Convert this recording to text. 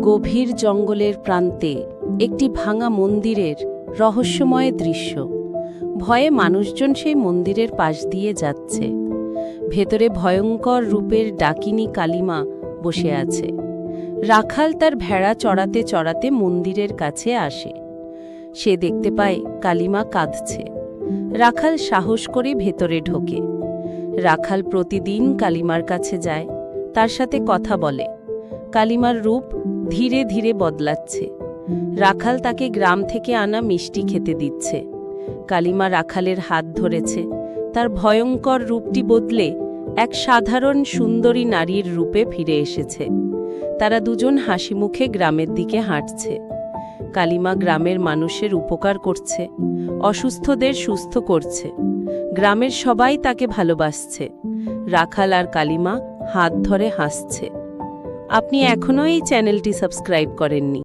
গভীর জঙ্গলের প্রান্তে একটি ভাঙা মন্দিরের রহস্যময় দৃশ্য। ভয়ে মানুষজন সেই মন্দিরের পাশ দিয়ে যাচ্ছে। ভেতরে ভয়ঙ্কর রূপের ডাকিনী কালিমা বসে আছে। রাখাল তার ভেড়া চড়াতে চড়াতে মন্দিরের কাছে আসে। সে দেখতে পায় কালিমা কাঁদছে। রাখাল সাহস করে ভেতরে ঢোকে। রাখাল প্রতিদিন কালিমার কাছে যায়। তার সাথে কথা বলে। কালিমার রূপ ধীরে ধীরে বদলাচ্ছে। রাখাল তাকে গ্রাম থেকে আনা মিষ্টি খেতে দিচ্ছে। কালিমা রাখালের হাত ধরেছে। তার ভয়ঙ্কর রূপটি বদলে এক সাধারণ সুন্দরী নারীর রূপে ফিরে এসেছে। তারা দুজন হাসি মুখে গ্রামের দিকে হাঁটছে। কালিমা গ্রামের মানুষের উপকার করছে, অসুস্থদের সুস্থ করছে। গ্রামের সবাই তাকে ভালোবাসছে। রাখাল আর কালিমা হাত ধরে হাসছে। আপনি এখনও এই চ্যানেলটি সাবস্ক্রাইব করেননি।